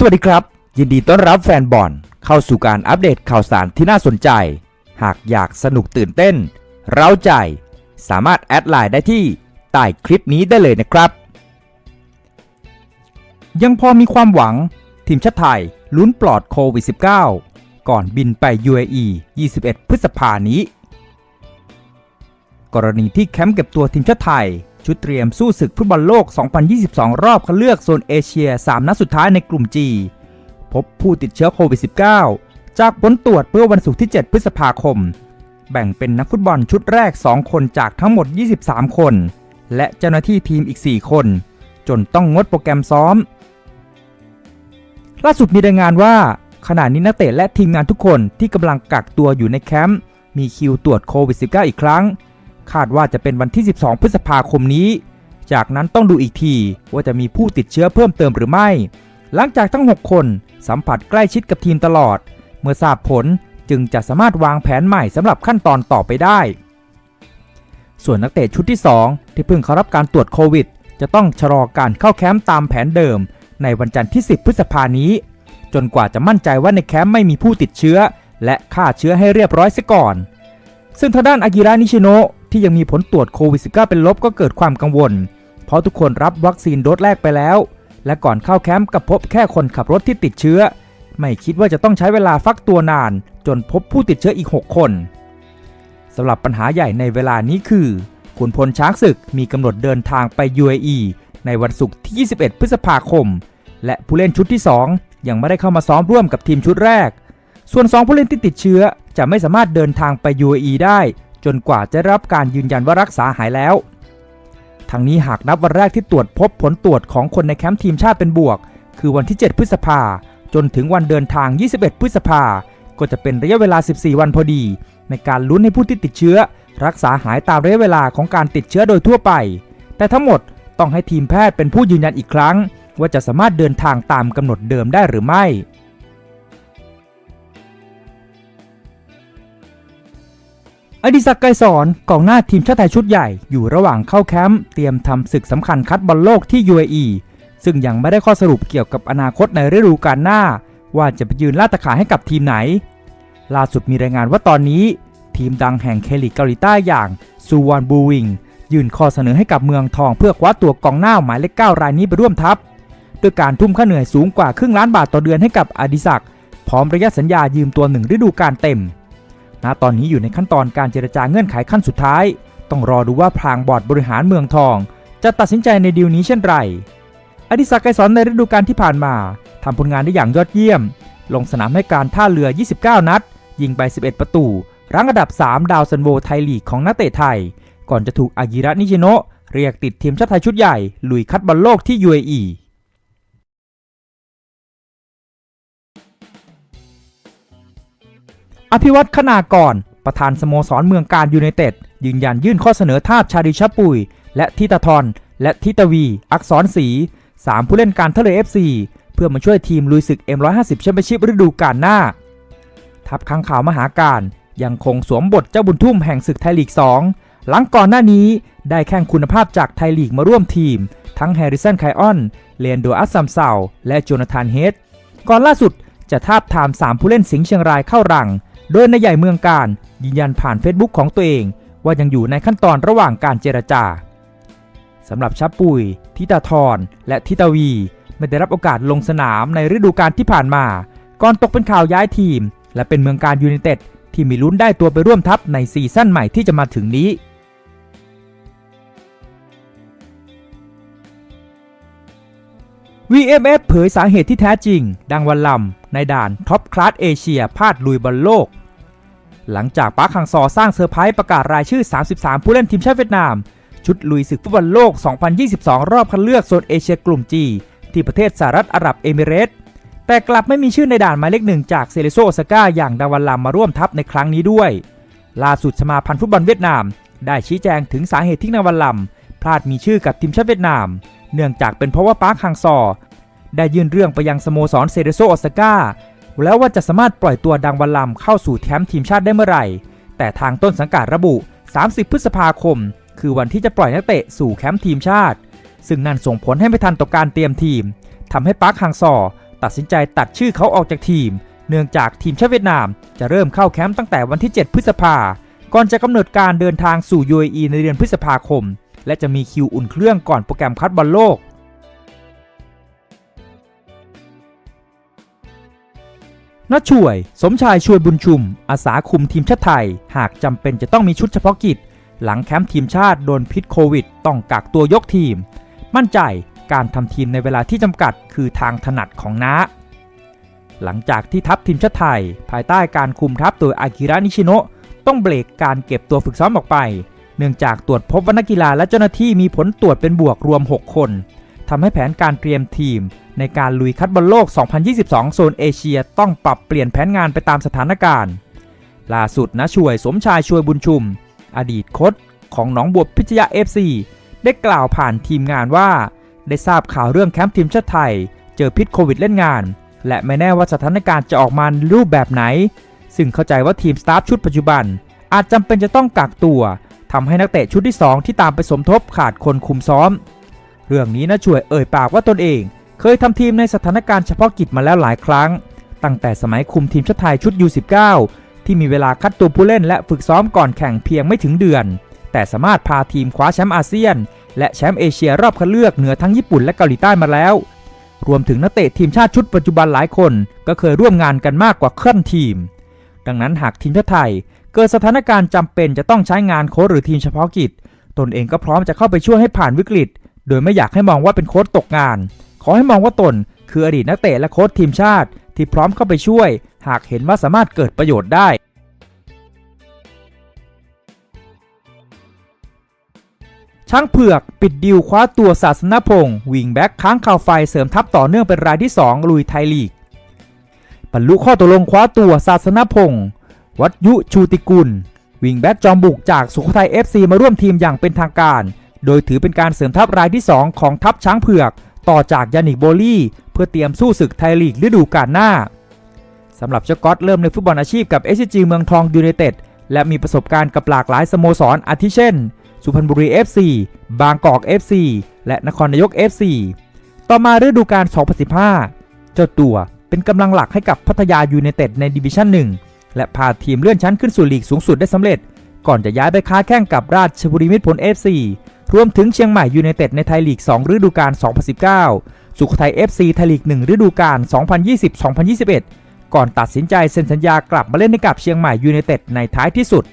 สวัสดีครับ ยินดีต้อนรับแฟนบอลเข้าสู่การอัปเดตข่าวสารที่น่าสนใจ หากอยากสนุกตื่นเต้น เร้าใจ สามารถแอดไลน์ได้ที่ใต้คลิปนี้ได้เลยนะครับ ยังพอมีความหวัง ทีมชาติไทยลุ้นปลอดโควิด -19 ก่อนบินไป UAE 21 พฤษภานี้ กรณีที่แคมป์เก็บตัวทีมชาติไทย ชุดเตรียมสู้ศึกฟุตบอลโลก 2022 รอบคัดเลือกโซนเอเชีย 3 นัดสุดท้ายในกลุ่ม G พบผู้ติดเชื้อโควิด -19 จากผลตรวจเมื่อวันศุกร์ที่ 7 พฤษภาคม แบ่งเป็นนักฟุตบอลชุดแรก 2 คนจากทั้งหมด 23 คน และเจ้าหน้าที่ทีมอีก 4 คน จนต้องงดโปรแกรมซ้อม ล่าสุดมีรายงานว่าขณะนี้นักเตะและทีมงานทุกคนที่กำลังกักตัวอยู่ในแคมป์มีคิวตรวจโควิด -19 อีกครั้ง คาดว่าจะเป็นวันที่ 12 พฤษภาคมนี้ จากนั้นต้องดูอีกทีว่าจะมีผู้ติดเชื้อเพิ่มเติมหรือไม่ หลังจากทั้ง 6 คนสัมผัสใกล้ชิดกับทีมตลอด เมื่อทราบผลจึงจะสามารถวางแผนใหม่สำหรับขั้นตอนต่อไปได้ ส่วนนักเตะชุดที่ 2 ที่เพิ่งเข้ารับการตรวจโควิด จะต้องชะลอการเข้าแคมป์ตามแผนเดิม ในวันจันทร์ที่ 10 พฤษภานี้ จนกว่าจะมั่นใจว่าในแคมป์ไม่มีผู้ติดเชื้อ และฆ่าเชื้อให้เรียบร้อยเสียก่อน ซึ่งทางด้านอากิระนิชิโนะ ที่ยังมีผลตรวจโควิด -19 เป็นลบก็เกิดความกังวล เพราะทุกคนรับวัคซีนโดสแรกไปแล้ว และก่อนเข้าแคมป์กับพบแค่คนขับรถที่ติดเชื้อ ไม่คิดว่าจะต้องใช้เวลาฟักตัวนาน จนพบผู้ติดเชื้ออีก 6 คนสำหรับปัญหาใหญ่ในเวลานี้คือขุนพลช้างศึกมีกำหนดเดินทางไป UAE ในวันศุกร์ที่ 21 พฤษภาคม และผู้เล่นชุดที่ 2 ยังไม่ได้เข้ามาซ้อมร่วมกับทีมชุดแรก ส่วน 2 ผู้เล่นที่ติดเชื้อจะไม่สามารถเดินทางไป UAE ได้ จนกว่าจะรับการยืนยันว่ารักษาหายแล้วทางนี้หากนับวันแรกที่ตรวจพบผลตรวจของคนในแคมป์ทีมชาติเป็นบวก คือวันที่ 7 พฤษภาจนถึงวันเดินทาง 21 พฤษภาก็จะเป็นระยะเวลา 14 วันพอดี ในการลุ้นให้ผู้ที่ติดเชื้อ รักษาหายตามระยะเวลาของการติดเชื้อโดยทั่วไป แต่ทั้งหมดต้องให้ทีมแพทย์เป็นผู้ยืนยันอีกครั้ง ว่าจะสามารถเดินทางตามกำหนดเดิมได้หรือไม่ อดิศักดิ์ไกรสอนกองหน้าทีมชาติไทยชุดใหญ่อยู่ระหว่างเข้าแคมป์เตรียมทำศึกสำคัญคัดบอลโลกที่ UAE ซึ่งยังไม่ได้ข้อสรุปเกี่ยวกับอนาคตในฤดูกาลหน้า ว่าจะไปยืนลาดตะขาให้กับทีมไหน ล่าสุดมีรายงานว่าตอนนี้ ทีมดังแห่งเคลิกเกาหลีใต้อย่างซูวอนบูวิงยื่นข้อเสนอให้กับเมืองทองเพื่อคว้าตัวกองหน้าหมายเลข9รายนี้ไปร่วมทัพด้วยการทุ่มค่าเหนื่อยสูงกว่าครึ่งล้านบาทต่อเดือนให้กับอดิศักดิ์พร้อมระยะสัญญายืมตัวหนึ่งฤดูกาลเต็ม ณตอนนี้อยู่ในขั้นตอนการเจรจาเงื่อนไขขั้นสุดท้าย ต้องรอดูว่าพลางบอร์ดบริหารเมืองทอง จะตัดสินใจในดีลนี้เช่นไร อดิศักดิ์ไกรสอนในฤดูกาลที่ผ่านมาทำผลงานได้อย่างยอดเยี่ยม ลงสนามให้การท่าเรือ 29 นัด ยิงไป 11 ประตู รั้งอันดับ 3 ดาวซันโวไทยลีกของนักเตะไทย ก่อนจะถูกอากิระนิชิโนะเรียกติดทีมชาติไทยชุดใหญ่ลุยคัดบอลโลกที่ UAE อภิวัตคณากรประธานสโมสรเมืองการยูไนเต็ด ยืนยันยื่นข้อเสนอทาบชาดิชปุย และทิตาทรและทิตวี อักษรศรีสามผู้เล่นการทะเล FC เพื่อมาช่วยทีมลุยศึก M150 แชมเปี้ยนชิพฤดูกาลหน้า ทัพข้างข่าวมหาการยังคงสวมบทเจ้าบุญทุ่มแห่งศึกไทยลีก 2 หลังก่อนหน้านี้ได้แข่งคุณภาพจากไทยลีกมาร่วมทีม ทั้งแฮร์ริสันไคออนเลนโดอัสซัมเซาและโจนาธานเฮดก่อนล่าสุดจะทาบทาม 3 ผู้เล่นสิงห์เชียงรายเข้ารัง โดยนายใหญ่เมืองการยืนยันผ่านเฟซบุ๊กของตัวเอง ว่ายังอยู่ในขั้นตอนระหว่างการเจรจาสำหรับชับปุยทิตาทรและทิตาวี ไม่ได้รับโอกาสลงสนามในฤดูกาลที่ผ่านมา ก่อนตกเป็นข่าวย้ายทีม และเป็นเมืองการยูไนเต็ดที่มีลุ้นได้ตัวไปร่วมทัพในซีซั่นใหม่ที่จะมาถึงนี้ VMF เผยสาเหตุที่แท้จริง ดังวันลำในด่านท็อปคลาสเอเชียพลาดลุยบอลโลก หลังจากปาร์คฮังซอสร้างเซอร์ไพรส์ประกาศรายชื่อ 33 ผู้เล่นทีมชาติเวียดนาม ชุดลุยศึกฟุตบอลโลก 2022 รอบคัดเลือกโซนเอเชียกลุ่ม G ที่ประเทศสหรัฐอาหรับเอมิเรตส์แต่กลับไม่มีชื่อในด่านหมายเลขหนึ่งจากเซเลโซโอซาก้าอย่างดังวันลำมาร่วมทัพในครั้งนี้ด้วย ล่าสุดสมาพันธ์ฟุตบอลเวียดนาม ได้ชี้แจงถึงสาเหตุที่นางวันลำพลาดมีชื่อกับทีมชาติเวียดนาม เนื่องจากเป็นเพราะว่าปาร์คฮังซอ ได้ยื่นเรื่องไปยังสโมสรเซเดโซโอซาก้าแล้วว่าจะสามารถปล่อยตัวดังวันลำเข้าสู่แคมป์ทีมชาติได้เมื่อไหร่ แต่ทางต้นสังกัดระบุ 30 พฤษภาคม คือวันที่จะปล่อยนักเตะสู่แคมป์ทีมชาติ ซึ่งนั่นส่งผลให้ไม่ทันต่อการเตรียมทีมทำให้ปาร์คฮังซอ ตัดสินใจตัดชื่อเขาออกจากทีม เนื่องจากทีมชาติเวียดนาม จะเริ่มเข้าแคมป์ตั้งแต่วันที่ 7 พฤษภาก่อนจะกำหนดการเดินทางสู่ UAE ในเดือนพฤษภาคม และจะมีคิวอุ่นเครื่องก่อนโปรแกรมคัดบอลโลกนัช่วย สมชายช่วยบุญชุม อาสาคุมทีมชาติไทย หากจำเป็นจะต้องมีชุดเฉพาะกิจ หลังแคมป์ทีมชาติโดนพิษโควิด ต้องกักตัวยกทีม มั่นใจการทำทีมในเวลาที่จำกัดคือทางถนัดของน้าหลังจากที่ทัพทีมชาติไทย ภายใต้การคุมทัพโดยอากิระนิชิโนะต้องเบรกการเก็บตัวฝึกซ้อมออกไป เนื่องจากตรวจพบว่านักกีฬาและเจ้าหน้าที่มีผลตรวจเป็นบวกรวม 6 คนทำให้แผนการเตรียมทีม ในการลุยคัดบอลโลก 2022 โซนเอเชียต้องปรับเปลี่ยนแผนงานไปตามสถานการณ์ ล่าสุดนะช่วยสมชายช่วยบุญชุม อดีตโค้ชของหนองบัวพิชยา FC ได้กล่าวผ่านทีมงานว่า ได้ทราบข่าวเรื่องแคมป์ทีมชาติไทย เจอพิษโควิดเล่นงาน และไม่แน่ว่าสถานการณ์จะออกมารูปแบบไหน ซึ่งเข้าใจว่าทีมสตาฟชุดปัจจุบัน อาจจำเป็นจะต้องกักตัว ทำให้นักเตะชุดที่ 2 ที่ตามไปสมทบขาดคนคุมซ้อม เรื่องนี้นะช่วยเอ่ยปากว่าตนเอง เคยทำทีมในสถานการณ์เฉพาะกิจมาแล้วหลายครั้ง ตั้งแต่สมัยคุมทีมชาติไทยชุด U19 ที่มีเวลาคัดตัวผู้เล่นและฝึกซ้อมก่อนแข่งเพียงไม่ถึงเดือน แต่สามารถพาทีมคว้าแชมป์อาเซียน และแชมป์เอเชียรอบคัดเลือกเหนือทั้งญี่ปุ่นและเกาหลีใต้มาแล้ว รวมถึงนักเตะทีมชาติชุดปัจจุบันหลายคน ก็เคยร่วมงานกันมากกว่าครึ่งทีม ดังนั้นหากทีมชาติไทย เกิดสถานการณ์จำเป็นจะต้องใช้งานโค้ชหรือทีมเฉพาะกิจ ตนเองก็พร้อมจะเข้าไปช่วยให้ผ่านวิกฤต โดยไม่อยากให้มองว่าเป็นโค้ชตกงาน ขอให้มองว่าตน คืออดีตนักเตะและโค้ชทีมชาติ ที่พร้อมเข้าไปช่วย หากเห็นว่าสามารถเกิดประโยชน์ได้ช้างเผือกปิดดิวคว้าตัวศาสนพงศ์วิงแบ็กค้างข่าวไฟเสริมทัพต่อเนื่องเป็นรายที่ 2 ลุยไทยลีก บรรลุข้อตกลงคว้าตัวศาสนพงศ์ วัดยุชูติกุล วิงแบ็กจอมบุกจากสุโขทัย FC มาร่วมทีมอย่างเป็นทางการ โดยถือเป็นการเสริมทัพรายที่ 2 ของทัพช้างเผือก ต่อจากยานิกโบลี่ เพื่อเตรียมสู้ศึกไทยลีกฤดูกาลหน้าสำหรับเจ้าก๊อตเริ่มในฟุตบอลอาชีพกับ SCG เมืองทองยูไนเต็ดและมีประสบการณ์กับหลากหลายสโมสรอาทิเช่น สุพรรณบุรี FC บางกอก FC และนครนายก FC ต่อมาฤดูกาล 2015 เจ้าตัวเป็นกำลังหลักให้กับพัทยายูไนเต็ดในดิวิชั่น1 และพาทีมเลื่อนชั้นขึ้นสู่ลีกสูงสุดได้สำเร็จ ก่อนจะย้ายไปค้าแข่งกับราชบุรีมิตรผล FC รวมถึงเชียงใหม่ยูไนเต็ดในไทยลีก 2 ฤดูกาล 2019 สุโขทัย FC ไทยลีก 1 ฤดูกาล 2020-2021 ก่อนตัดสินใจเซ็นสัญญากลับมาเล่นให้กับเชียงใหม่ยูไนเต็ดในท้ายที่สุด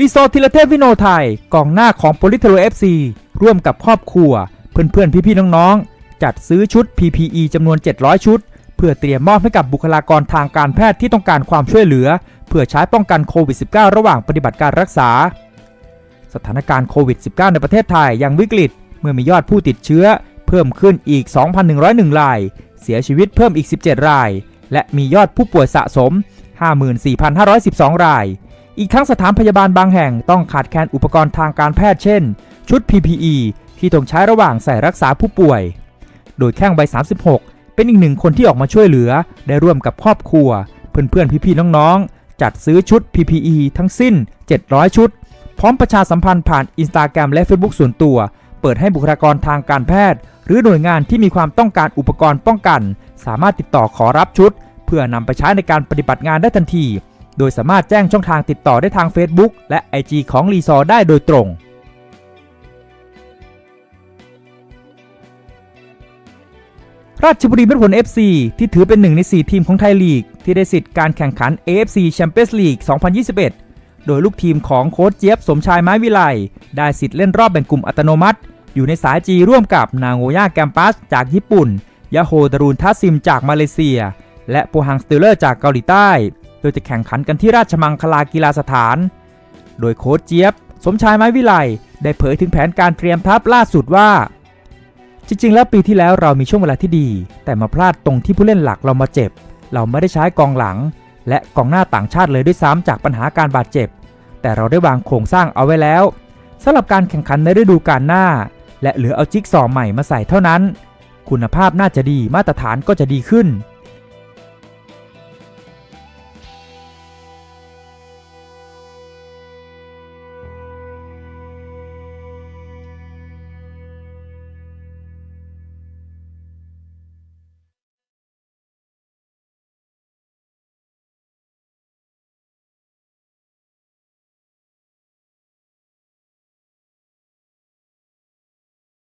ลิโซทิลเทพวิโนไทยกองหน้าของโปลิเทโรเอฟซีร่วมกับครอบครัว เพื่อนๆ พี่ๆ น้องๆ จัดซื้อชุด PPE จำนวน 700 ชุด เพื่อเตรียมมอบให้กับบุคลากรทางการแพทย์ที่ต้องการความช่วยเหลือ เพื่อใช้ป้องกันโควิด -19 ระหว่างปฏิบัติการรักษา สถานการณ์โควิด -19 ในประเทศไทยยังวิกฤต เมื่อมียอดผู้ติดเชื้อ เพิ่มขึ้นอีก 2,101 ราย เสียชีวิตเพิ่มอีก 17 ราย และมียอดผู้ป่วยสะสม 54,512 ราย อีกทั้งสถานพยาบาลบางแห่งต้องขาดแคลนอุปกรณ์ทางการแพทย์เช่น ชุด PPE ที่ต้องใช้ระหว่างใส่รักษาผู้ป่วย โดยแข้งใบ36 เป็นอีกหนึ่งคนที่ออกมาช่วยเหลือ ได้ร่วมกับครอบครัว เพื่อนๆ พี่ๆ น้องๆ จัดซื้อชุด PPE ทั้งสิ้น 700 ชุด พร้อมประชาสัมพันธ์ผ่าน Instagram และ Facebook ส่วนตัว เปิดให้บุคลากรทางการแพทย์ หรือหน่วยงานที่มีความต้องการอุปกรณ์ป้องกัน สามารถติดต่อขอรับชุด เพื่อนำไปใช้ในการปฏิบัติงานได้ทันที โดยสามารถแจ้งช่องทางติดต่อได้ทาง Facebook และ IG ของรีซอร์ได้โดยตรง ราชบุรีมิตรผล FC ที่ถือเป็นหนึ่งใน 4 ทีมของไทยลีก ที่ได้สิทธิ์การแข่งขัน AFC Champions League 2021 โดยลูกทีมของโค้ชเจี๊ยบสมชายไม้วิไลได้สิทธิ์เล่นรอบแบ่งกลุ่มอัตโนมัติ อยู่ในสายจีร่วมกับนางโงย่าแกมปัสจากญี่ปุ่น ยาโฮดารูนทัสซิมจากมาเลเซีย และโปฮังสเตลเลอร์จากเกาหลีใต้ โดยจะแข่งขันกันที่ราชมังคลากีฬาสถาน โดยโค้ชเจี๊ยบ สมชายไม้วิไลได้เผยถึงแผนการเตรียมทัพล่าสุดว่า จริงๆ แล้วปีที่แล้วเรามีช่วงเวลาที่ดี แต่มาพลาดตรงที่ผู้เล่นหลักเรามาเจ็บ เราไม่ได้ใช้กองหลัง และกองหน้าต่างชาติเลยด้วยซ้ำจากปัญหาการบาดเจ็บ แต่เราได้วางโครงสร้างเอาไว้แล้วสำหรับการแข่งขันในฤดูกาลหน้า และเหลือเอาจิ๊กซอว์ใหม่มาใส่เท่านั้น คุณภาพน่าจะดีมาตรฐานก็จะดีขึ้น